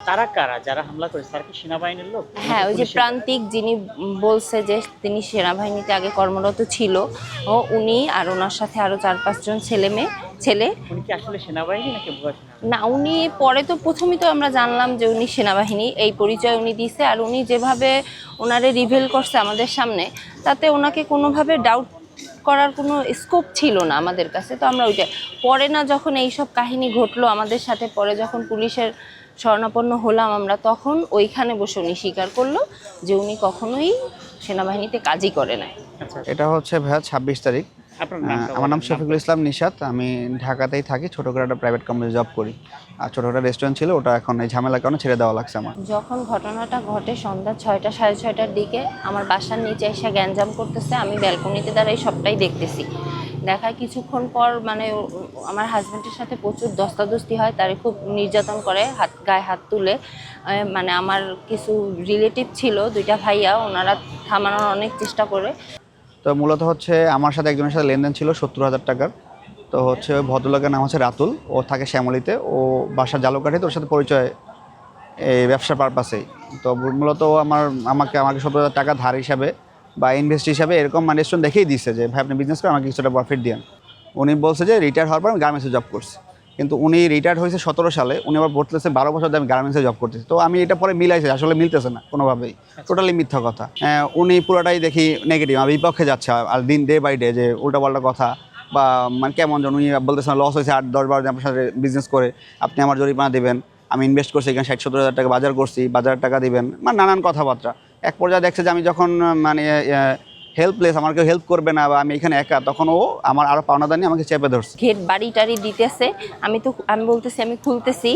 তারা কারা? যারা হামলা করেছে তারা কি সেনাবাহিনীর লোক? হ্যাঁ ওই যে প্রান্তিক যিনি বলছে যে তিনি সেনাবাহিনীতে আগে কর্মরত ছিল ও উনি আর ওনার সাথে আরও চার পাঁচজন ছেলে মেয়ে ছেলে। উনি কি আসলে সেনাবাহিনী নাকি না উনি পরে তো প্রথমেই তো আমরা জানলাম যে উনি সেনাবাহিনী এই পরিচয় উনি দিছে। আর উনি যেভাবে ওনারে রিভেল করছে আমাদের সামনে তাতে ওনাকে কোনোভাবে ডাউট করার কোনো স্কোপ ছিল না আমাদের কাছে। তো আমরা ওইটা পরে না যখন এই সব কাহিনী ঘটলো আমাদের সাথে পরে যখন পুলিশের শরণাপন্ন হলাম আমরা তখন ওইখানে বসে উনি স্বীকার করল যে উনি কখনোই সেনাবাহিনীতে কাজই করে নাই। আচ্ছা এটা হচ্ছে ভাইয়া ছাব্বিশ তারিখ। আমার নাম শফিকুল ইসলাম নিশাত। আমি ঢাকাতেই থাকি ছোটোখাটো একটা প্রাইভেট কোম্পানি জব করি। আর ছোটোখাটো রেস্টুরেন্ট ছিল ওটা এখন এই ঝামেলার কারণে ছেড়ে দেওয়া লাগছে আমার। যখন ঘটনাটা ঘটে সন্ধ্যা ছয়টা সাড়ে ছয়টার দিকে আমার বাসার নিচে এসে গ্যাঞ্জাম করতেছে আমি ব্যালকনিতে দাঁড়াই সবটাই দেখতেছি। দেখায়। কিছুক্ষণ পর মানে আমার হাজব্যান্ডের সাথে প্রচুর দস্তাদস্তি হয়, তারে খুব নির্যাতন করে, হাত, গায়ে হাত তুলে। মানে আমার কিছু রিলেটিভ ছিল, দুইটা ভাইয়া, ওনারা থামানোর অনেক চেষ্টা করে। তো মূলত হচ্ছে আমার সাথে একজনের সাথে লেনদেন ছিল সত্তর হাজার টাকার। তো হচ্ছে ভদ্রলোকের নাম হচ্ছে রাতুল, ও থাকে শ্যামলিতে, ও বাসা জালুকাঠিতে তোর সাথে পরিচয় এই ব্যবসা পারপাসেই তো মূলত আমার, আমাকে আমাকে সত্তর হাজার টাকা ধার হিসাবে বা ইনভেস্ট হিসাবে এরকম মানে দেখেই দিচ্ছে যে ভাই আপনি বিজনেস করে আমাকে কিছুটা প্রফিট দিন উনি বলছে যে রিটায়ার হওয়ার পর আমি গার্মেন্টসে জব করছি। কিন্তু উনি রিটায়ার হয়েছে সতেরো সালে উনি আবার বলতেছে বারো বছর আমি গার্মেন্টসে জব করতেছি। তো আমি এটা পরে মিলাইছি আসলে মিলতেছে না কোনোভাবেই। টোটালি মিথ্যা কথা। আহ, উনি পুরোটাই দেখি নেগেটিভ আমার বিপক্ষে যাচ্ছে। আর দিন ডে বাই ডে যে উল্টাপাল্টা কথা বা মানে কেমন যেন উনি বলতেছেন লস হয়েছে আট দশ বারো দিন আপনার সাথে বিজনেস করে আপনি আমার জরিমানা দেবেন। আমি ইনভেস্ট করছি এখানে ষাট সত্তর হাজার টাকা বাজার করছি বাজার টাকা দিবেন। মানে নানান কথাবার্তা। এক পর্যায়ে দেখছে যে আমি যখন মানে হেল্পলেস আমার কেউ হেল্প করবে না বা আমি এখানে একা, তখন ও আমার আরও পাওনাদার নিয়ে আমাকে চেপে ধরছে। ঘেট বাড়ি টাড়ি দিতেছে। আমি তো আমি বলতেছি, আমি খুলতেছি।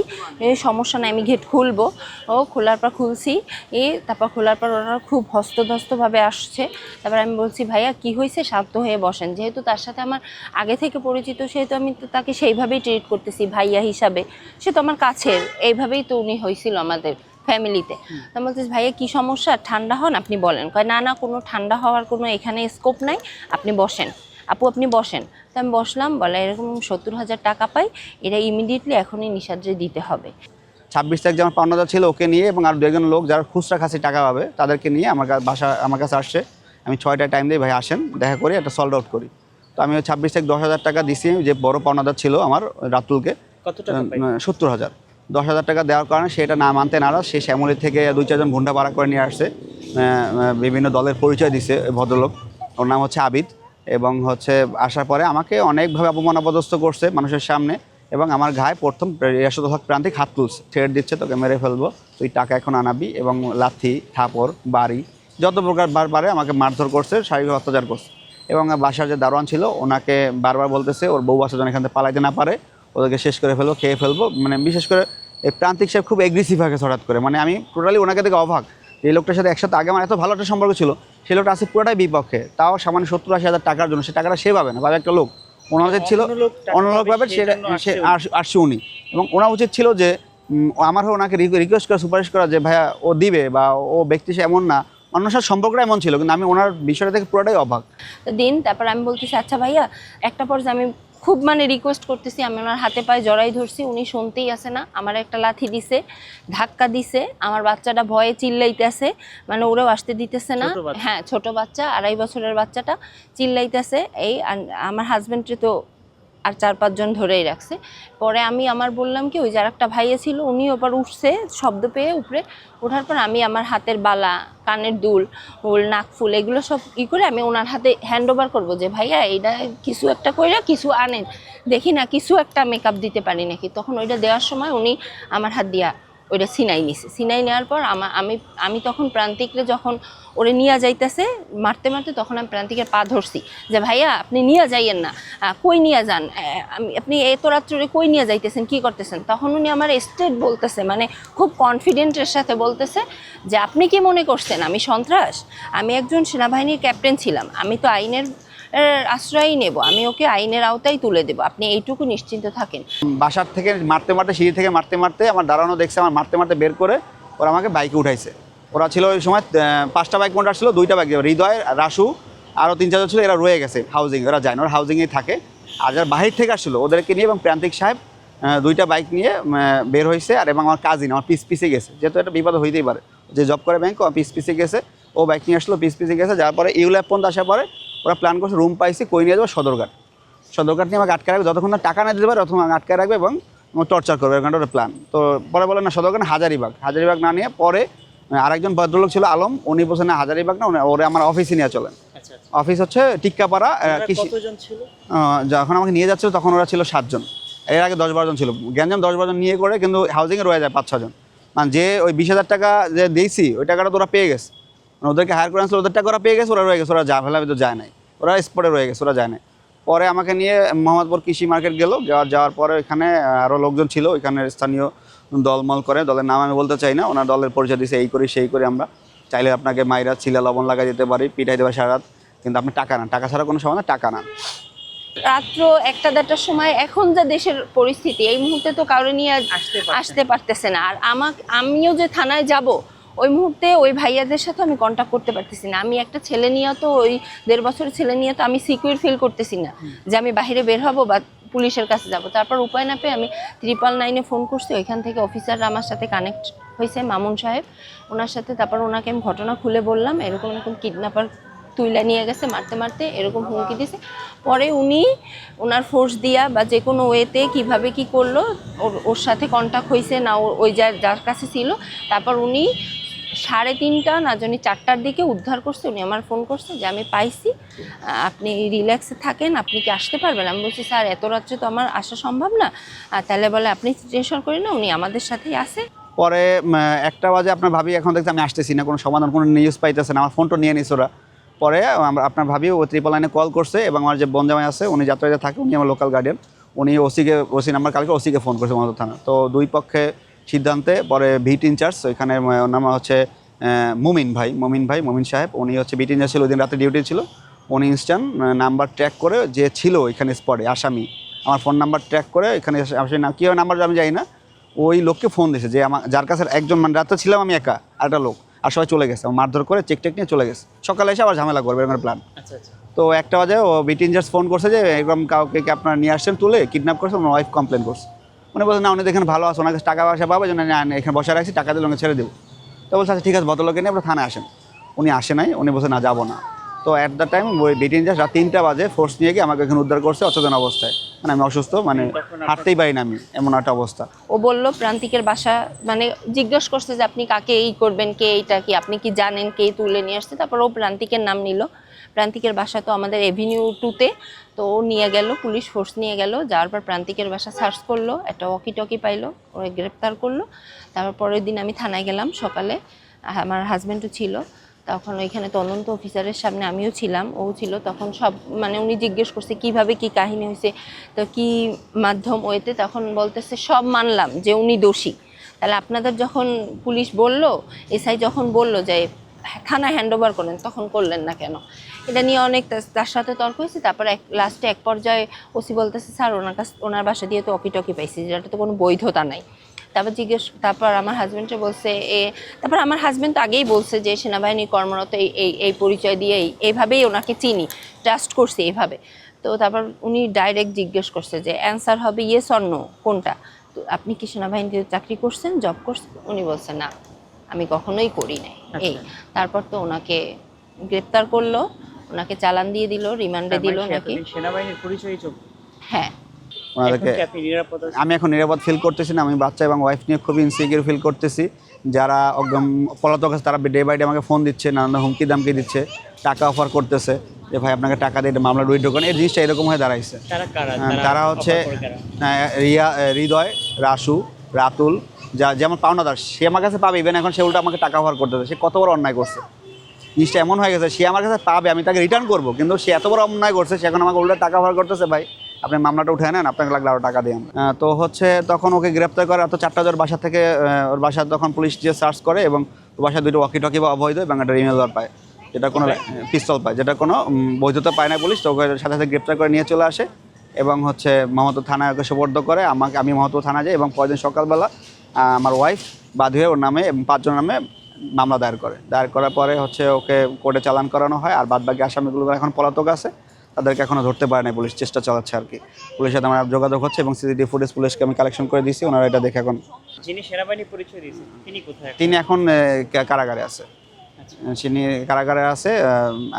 সমস্যা নাই, আমি ঘেট খুলবো। ও খোলার পর খুলছি। এ, তারপর খোলার পর ওনারা খুব হস্তধস্তভাবে আসছে। তারপর আমি বলছি, ভাইয়া, কি হয়েছে? শান্ত হয়ে বসেন। যেহেতু তার সাথে আমার আগে থেকে পরিচিত, সেহেতু আমি তো তাকে সেইভাবেই ট্রিট করতেছি ভাইয়া হিসাবে। সে তো আমার কাছের। এইভাবেই তো উনি হয়েছিল আমাদের। ফ্যামিলিতে তো বলতেছি ভাইয়া কী সমস্যা? ঠান্ডা হন? আপনি বলেন। কয় না না কোনো ঠান্ডা হওয়ার কোনো এখানে স্কোপ নাই। আপনি বসেন। আপু আপনি বসেন। তো আমি বসলাম বলে এরকম সত্তর হাজার টাকা পাই এটা ইমিডিয়েটলি এখনই নিষাদ্রে দিতে হবে। ছাব্বিশ তারিখ যে আমার পাওনাদার ছিল ওকে নিয়ে এবং আর দু একজন লোক যারা খুচরা খাসি টাকা পাবে তাদেরকে নিয়ে আমার কাছে বাসা আমার কাছে আসছে। আমি ছয়টা টাইম দিয়ে ভাই আসেন দেখা করি একটা সল্ভ আউট করি। তো আমি ওই ছাব্বিশ তারিখ দশ হাজার টাকা দিছি যে বড় পাওনাদার ছিল আমার রাতুলকে। কত সত্তর হাজার। দশ হাজার টাকা দেওয়ার কারণে সেটা না মানতে নারাজ। সে শ্যামলি থেকে দুই, চারজন ঘণ্টা ভাড়া করে নিয়ে আসছে। বিভিন্ন দলের পরিচয় দিছে ভদ্রলোক। ওর নাম হচ্ছে আবিদ এবং হচ্ছে আসার পরে আমাকে অনেকভাবে অপমান করছে মানুষের সামনে এবং আমার গায়ে প্রথম রিয়াসত প্রান্তিক হাত তুলছে। ছেড়ে দিচ্ছে, তোকে মেরে ফেলব, তুই টাকা এখন আনাবি এবং লাথি, থাপড়, বাড়ি, যত প্রকার বারবারে আমাকে মারধর করছে শারীরিক অত্যাচার করছে। এবং বাসার যে দারোয়ান ছিল, ওনাকে বারবার বলতেছে, ওর বউ বাসা যেন এখান থেকে পালাইতে না পারে, ওদেরকে শেষ করে ফেলব, খেয়ে ফেলব মানে বিশেষ করে এই প্রান্তিক সাহেব খুব এগ্রেসিভ হয়ে গেছে হঠাৎ করে। মানে আমি টোটালি ওনাকে দেখে অবাক যে এই লোকটার সাথে একসাথে আগে আমার এত ভালো একটা সম্পর্ক ছিল সেই লোকটা আছে পুরোটাই বিপক্ষে। তাও সামান্য সত্তর আশি হাজার টাকার জন্য সে টাকাটা সে পাবে না পাবে একটা লোক। ওনার উচিত ছিল অন্য লোক পাবে, সেটা সে আসছে আস- উনি। এবং ওনার উচিত ছিল যে আমার হয়ে ওনাকে রিকোয়েস্ট করা সুপারিশ করা যে ভাইয়া ও দিবে বা ও ব্যক্তি সে এমন না। অন্য সাথে সম্পর্কটা এমন ছিল কিন্তু আমি ওনার বিষয়টা থেকে পুরোটাই অবাক। তো দিন তারপর আমি বলতেছি আচ্ছা ভাইয়া একটা পর্যায়ে আমি খুব মানে রিকোয়েস্ট করতেছি আমি ওনার হাতে পায়ে জড়াই ধরছি উনি শুনতেই আসে না আমার একটা লাথি দিছে ধাক্কা দিছে আমার বাচ্চাটা ভয়ে চিল্লাইতেছে মানে ওরাও আসতে দিতেছে না। হ্যাঁ ছোট বাচ্চা আড়াই বছরের বাচ্চাটা চিল্লাইতেছে এই আমার হাজব্যান্ডকে তো আর চার পাঁচজন ধরেই রাখছে। পরে আমি আমার বললাম কি, ওই যে একটা ভাইয়া ছিল, উনি ওপার উঠছে, শব্দ পেয়ে উপরে। ওঠার পর আমি আমার হাতের বালা, কানের দুল ওল নাক ফুল, এগুলো সব ই করে আমি ওনার হাতে হ্যান্ড ওভার করব যে, ভাইয়া এইটা কিছু একটা কইরা কিছু আনেন। দেখি না, কিছু একটা মেকআপ দিতে পারি নাকি? তখন ওইটা দেওয়ার সময় উনি আমার হাত দিয়া ওইটা সিনাই নিছে। সিনাই নেওয়ার পর আমা, আমি আমি তখন প্রান্তিকরে যখন ওরে নিয়ে যাইতেছে, মারতে মারতে তখন আমি প্রান্তিকের পা ধরছি যে, ভাইয়া, আপনি নিয়ে যাইয়েন না। কই নিয়ে যান? আমি, আপনি এত রাত্রে কই নিয়ে যাইতেছেন? কি করতেছেন? তখন উনি আমার স্টেট বলতেছে মানে খুব কনফিডেন্টের সাথে বলতেছে যে, আপনি কি মনে করছেন? আমি সন্ত্রাস? আমি একজন সেনাবাহিনীর ক্যাপ্টেন ছিলাম। আমি তো আইনের আশ্রয়ই নেব। আমি ওকে আইনের আওতায় তুলে দেব। আপনি এইটুকু নিশ্চিন্ত থাকেন। বাসার থেকে মারতে মারতে, সিঁড়ি থেকে মারতে মারতে আমার দাঁড়ানো দেখছে, আমার মারতে মারতে বের করে ওরা আমাকে বাইকে উঠাইছে। ওরা ছিল ওই সময় পাঁচটা বাইক মোটর ছিল, দুইটা বাইক হৃদয়, রাসু আরও তিন চারজন ছিল, এরা রয়ে গেছে হাউজিং ওরা যায় না, ওরা হাউজিংয়েই থাকে। আর যারা বাহির থেকে আসছিল, ওদেরকে নিয়ে এবং প্রান্তিক সাহেব দুইটা বাইক নিয়ে বের হয়েছে আর এবং আমার কাজিন আমার পিস পিসে গেছে। যেহেতু একটা বিপদ হইতেই পারে। যে জব করে ব্যাংক পিস পিসে গেছে, ও বাইক নিয়ে আসলো, পিস পিসে গেছে। যার পরে ইউল্যাব পর্যন্ত আসার পরে ওরা প্ল্যান করছে রুম পাইছি কই নিয়ে যাব? সদরঘাট। সদরঘাট নিয়ে আমাকে আটকে রাখবে। যতক্ষণ না টাকা না দিতে পারে ততক্ষণ আমাকে আটকে রাখবে এবং টর্চার করবে। এরকম একটা প্ল্যান তো পরে বলে না সদরঘাট হাজারিবাগ। হাজারিবাগ না নিয়ে পরে আরেকজন ভদ্রলোক ছিল আলম উনি বলছেন না হাজারিবাগ না। ওরে আমার অফিসে নিয়ে চলেন। আচ্ছা আচ্ছা। অফিস হচ্ছে টিক্কাপাড়া কৃষি যখন আমাকে নিয়ে যাচ্ছিল তখন ওরা ছিল সাতজন। এর আগে দশ বারোজন ছিল। গ্যাঞ্জাম দশ বারোজন নিয়ে করে কিন্তু হাউজিংয়ে রয়ে যায় পাঁচ ছজন মানে যে ওই বিশ হাজার টাকা যে দিয়েছি ওই টাকাটা তো ওরা পেয়ে গেছে। মানে ওদেরকে হায়ার করে আনছিল ওদের টাকা ওরা পেয়ে গেছে? ওরা রয়ে গেছে ওরা যা ফেলা তো যায় নাই। ওরা স্পটে রয়ে গেছে ওরা যায় নাই। পরে আমাকে নিয়ে মোহাম্মদপুর কৃষি মার্কেট গেল যাওয়ার যাওয়ার পরে ওইখানে আরও লোকজন ছিল ওইখানে স্থানীয় দলমল করে দলের নাম আমি বলতে চাই না ওনার দলের পরিচয় দিছে এই করি সেই করি আমরা। চাইলে আপনাকে মাইরা ছিলা লবণ লাগা দিতে পারি পিঠাই দেওয়া সারা রাত কিন্তু আপনি টাকা নেন। টাকা ছাড়া কোনো সময় না টাকা নেন। রাত্র একটা দেড়টার সময় এখন যা দেশের পরিস্থিতি এই মুহূর্তে তো কারও নিয়ে আসতে আসতে পারতেছে না। আর আমাকে আমিও যে থানায় যাব ওই মুহূর্তে ওই ভাইয়াদের সাথে আমি কন্ট্যাক্ট করতে পারতেছি না। আমি একটা ছেলে নিয়ে তো ওই দেড় বছরের ছেলে নিয়ে তো আমি সিকিউর ফিল করতেছি না যে আমি বাইরে বের হব বা পুলিশের কাছে যাব। তারপর উপায় না পেয়ে আমি ত্রিপাল নাইনে ফোন করছি। ওইখান থেকে অফিসাররা আমার সাথে কানেক্ট হয়েছে মামুন সাহেব। ওনার সাথে তারপর ওনাকে আমি ঘটনা খুলে বললাম, এরকম এরকম কিডন্যাপার তুইলা নিয়ে গেছে মারতে মারতে, এরকম হুমকি দিছে। পরে উনি ওনার ফোর্স দিয়া বা যে কোনো ওয়েতে কীভাবে কি করল, ওর ওর সাথে কন্ট্যাক্ট হয়েছে না ওই যার যার কাছে ছিল, তারপর উনি সাড়ে তিনটা না জানি চারটার দিকে উদ্ধার করছে, উনি আমার ফোন করছে যে আমি পাইছি। আপনি রিল্যাক্সে থাকেন, আপনি কি আসতে পারবেন? আমি বলছি, স্যার, এত রাত্রে তো আমার আসা সম্ভব না। তাহলে বলে, আপনি টেনশন করি না, উনি আমাদের সাথেই আসে পরে একটা বাজে আপনার ভাবি এখন দেখতে আমি আসতেছি না, কোনো সমাধান, কোনো নিউজ পাইতেছে না। আমার ফোনটা নিয়ে নিস ওরা। পরে আপনার ভাবি ও ত্রিপল লাইনে কল করছে এবং আমার যে বনজামাই আছে, উনি যাত্রায় থাকে, উনি আমার লোকাল গার্ডিয়ান উনি ওসিকে, ওসি নাম্বার কালকে ওসিকে ফোন করছে মহাদ থানা। তো দুই পক্ষে সিদ্ধান্তে পরে ভিট ইনচার্জ ওইখানে নাম হচ্ছে মুমিন ভাই মুমিন ভাই মুমিন সাহেব। উনি হচ্ছে বিট ইনচার্জ ছিল ওই দিন রাতে ডিউটি ছিল। উনি ইনস্ট্যান্ট নাম্বার ট্র্যাক করে যে ছিল এখানে স্পটে আসামি। আমার ফোন নাম্বার ট্র্যাক করে এখানে আসামি নাম কী নাম্বার আমি জানি না। ওই লোককে ফোন দিয়েছে যে আমার যার কাছে একজন মানে রাতে ছিলাম আমি একা একটা লোক। আর সবাই চলে গেছে। আমার মারধর করে চেক টেক নিয়ে চলে গেছে। সকালে এসে আবার ঝামেলা করবে এরকম প্ল্যান আচ্ছা আচ্ছা। তো একটা বাজে ও বিটি ইনচার্জ ফোন করছে যে এরকম কাউকে কি আপনার নিয়ে আসছেন তুলে কিডন্যাপ করছে ওনার ওয়াইফ কমপ্লেন করছে। উনি বলছে না উনি দেখেন ভালো আছে ওনার কাছে টাকা পয়সা পাবে জন্য এখানে বসে রাখছি টাকা দিলে ওনাকে ছেড়ে দেবো। তো বলছে আচ্ছা ঠিক আছে ভদ্রলোকে নিয়ে আপনার থানায় আসেন। উনি আসে নাই উনি বলছে না যাব না। তো অ্যাট দ্য টাইম ওই বিটি ইনচার্জ রাত তিনটা বাজে ফোর্স নিয়ে গিয়ে আমাকে এখানে উদ্ধার করছে অচেতন অবস্থায়। মানে আমি অসুস্থ মানে হাঁটতেই পারি না আমি এমন একটা অবস্থা। ও বলল প্রান্তিকের বাসা মানে জিজ্ঞেস করছে যে আপনি কাকে এই করবেন কে এইটা কি আপনি কি জানেন কে তুলে নিয়ে আসছে? তারপর ও প্রান্তিকের নাম নিল। প্রান্তিকের বাসা তো আমাদের এভিনিউ টুতে তো ও নিয়ে গেল, পুলিশ ফোর্স নিয়ে গেল, যাওয়ার পর প্রান্তিকের বাসা সার্চ করল, একটা ওয়াকি টকি পাইলো, ওরা গ্রেপ্তার করল। তারপর পরের দিন আমি থানায় গেলাম সকালে আমার হাজব্যান্ডও ছিল। তখন ওইখানে তদন্ত অফিসারের সামনে আমিও ছিলাম, ও ছিল। তখন সব মানে উনি জিজ্ঞেস করছে, কীভাবে কি কাহিনী হয়েছে তো কি মাধ্যম ওয়েতে তখন বলতেছে, সব মানলাম যে উনি দোষী। তাহলে আপনাদের যখন পুলিশ বলল, এসআই যখন বলল যে থানায় হ্যান্ড ওভার করেন তখন করলেন না কেন? এটা নিয়ে অনেক তার- সাথে তর্ক হয়েছে, তারপর এক লাস্টে এক পর্যায়ে ওসি বলতেছে, স্যার, ওনার কাছ, ওনার বাসা দিয়ে তো অকি টকি পাইছি যেটা তো কোনো বৈধতা নাই। তারপর জিজ্ঞেস, তারপর আমার হাজব্যান্ডে বলছে, এ, তারপর আমার হাজব্যান্ড তো আগেই বলছে যে, সেনাবাহিনী কর্মরত এই এই এই পরিচয় দিয়ে এই- এইভাবেই ওনাকে চিনি ট্রাস্ট করছি এইভাবে তো তারপর উনি ডাইরেক্ট জিজ্ঞেস করছে যে অ্যান্সার হবে ইয়েস অর নো কোনটা? তো, আপনি কি সেনাবাহিনীতে চাকরি করছেন জব করছেন? উনি বলছে, না। আমি কখনোই করি নাই। এই আচ্ছা। তারপর তো ওনাকে গ্রেপ্তার করল ওনাকে চালান দিয়ে দিল রিমান্ডে তার দিল মানে নাকি। সেনাবাহিনীর পরিচয় চোখ। হ্যাঁ? আমি এখন নিরাপদ ফিল করতেছি না আমি বাচ্চা এবং ওয়াইফ নিয়ে খুবই ইনসিকিউর ফিল করতেছি। যারা একদম পলাতক আছে তারা ডে বাই ডে আমাকে ফোন দিচ্ছে নানান হুমকি দামকি দিচ্ছে টাকা অফার করতেছে যে ভাই আপনাকে টাকা দিয়ে মামলা উইথড্র করেন। এই জিনিসটা এরকম হয়ে দাঁড়াইছে। তারা কারা? হ্যাঁ, তারা হচ্ছে? আহ, রিয়া হৃদয় রাসু রাতুল যা যেমন পাওনাদার সে আমার কাছে পাবে ইভেন এখন সে উল্টো আমাকে টাকা অফার করতেছে সে কত বড় অন্যায় করছে। জিনিসটা এমন হয়ে গেছে সে আমার কাছে পাবে আমি তাকে রিটার্ন করব কিন্তু সে এত বড় অন্যায় করছে সে এখন আমাকে উল্টো টাকা অফার করতেছে ভাই আপনি মামলাটা উঠে নেন আপনাকে লাগলে আরও টাকা দিয়ে তো হচ্ছে তখন ওকে গ্রেপ্তার করে এত চারটা জন বাসা থেকে ওর বাসা তখন পুলিশ যে সার্চ করে এবং ওর বাসায় দুটো ওয়াকি টকি বা অবৈধ এবং একটা রিমেলর পায় যেটা কোনো পিস্তল পায় যেটা কোনো বৈধতা পায় না পুলিশ তো ওকে সাথে সাথে গ্রেপ্তার করে নিয়ে চলে আসে এবং হচ্ছে মহতো থানায় ওকে সোপর্দ করে আমাকে আমি মহতো থানা যাই এবং পরদিন সকালবেলা আমার ওয়াইফ বাদী হয়ে ওর নামে এবং পাঁচজনের নামে মামলা দায়ের করে। দায়ের করার পরে হচ্ছে ওকে কোর্টে চালান করানো হয় আর বাদ বাকি আসামিগুলো এখন পলাতক আছে। তাদেরকে এখনও ধরতে পারে নাই পুলিশ চেষ্টা চালাচ্ছে আর কি। পুলিশের সাথে আমার যোগাযোগ হচ্ছে এবং সিসিটিভি ফুটেজ পুলিশকে আমি কালেকশন করে দিয়েছি ওনারা এটা দেখে এখন যিনি সেনাবাহিনী পরিচয় দিয়েছেন তিনি কোথায়? এখন? তিনি এখন কারাগারে আছে। আচ্ছা। তিনি কারাগারে আছে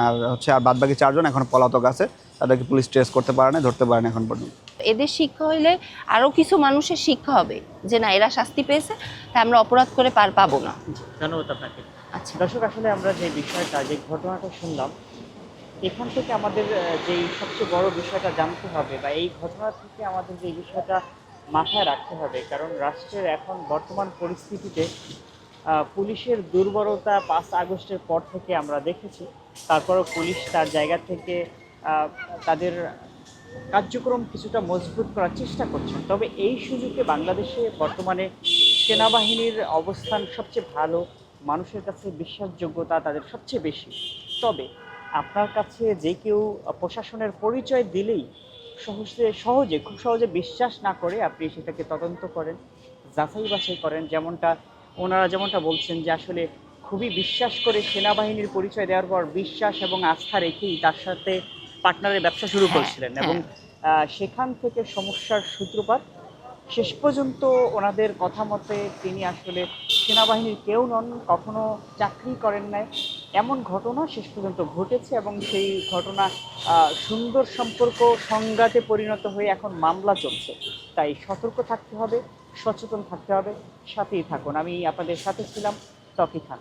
আর হচ্ছে আর বাদ বাকি চারজন এখন পলাতক আছে। তাদেরকে পুলিশ ট্রেস করতে পারে না ধরতে পারে না এখন পর্যন্ত। এদের শিক্ষা হইলে আরও কিছু মানুষের শিক্ষা হবে যে না এরা শাস্তি পেয়েছে তাই আমরা অপরাধ করে পার পাবো না। ধন্যবাদ আপনাকে। আচ্ছা। দর্শক আসলে আমরা যে বিষয়টা যে ঘটনাটা শুনলাম এখান থেকে আমাদের যে সবচেয়ে বড় বিষয়টা জানতে হবে বা এই ঘটনা থেকে আমাদের যে বিষয়টা মাথায় রাখতে হবে কারণ রাষ্ট্রের এখন বর্তমান পরিস্থিতিতে পুলিশের দুর্বলতা পাঁচ আগস্টের পর থেকে আমরা দেখেছি। তারপরও পুলিশ তার জায়গা থেকে তাদের কার্যক্রম কিছুটা মজবুত করার চেষ্টা করছেন। তবে এই সুযোগে বাংলাদেশে বর্তমানে সেনাবাহিনীর অবস্থান সবচেয়ে ভালো, মানুষের কাছে বিশ্বাসযোগ্যতা তাদের সবচেয়ে বেশি। তবে আপনার কাছে যে কেউ প্রশাসনের পরিচয় দিলেই সহজে সহজে, খুব সহজে বিশ্বাস না করে আপনি সেটাকে তদন্ত করেন, যাচাই বাছাই করেন। যেমনটা ওনারা যেমনটা বলছেন যে আসলে খুবই বিশ্বাস করে সেনাবাহিনীর পরিচয় দেওয়ার পর বিশ্বাস এবং আস্থা রেখেই তার সাথে পার্টনারের ব্যবসা শুরু করেছিলেন এবং সেখান থেকে সমস্যার সূত্রপাত শেষ পর্যন্ত ওনাদের কথা মতে তিনি আসলে সেনাবাহিনীর কেউ নন কখনো চাকরি করেন নাই। এমন ঘটনা শেষ পর্যন্ত ঘটেছে এবং সেই ঘটনা সুন্দর সম্পর্ক সংঘাতে পরিণত হয়ে এখন মামলা চলছে। তাই সতর্ক থাকতে হবে সচেতন থাকতে হবে সাথেই থাকুন। আমি আপনাদের সাথে ছিলাম তকি খান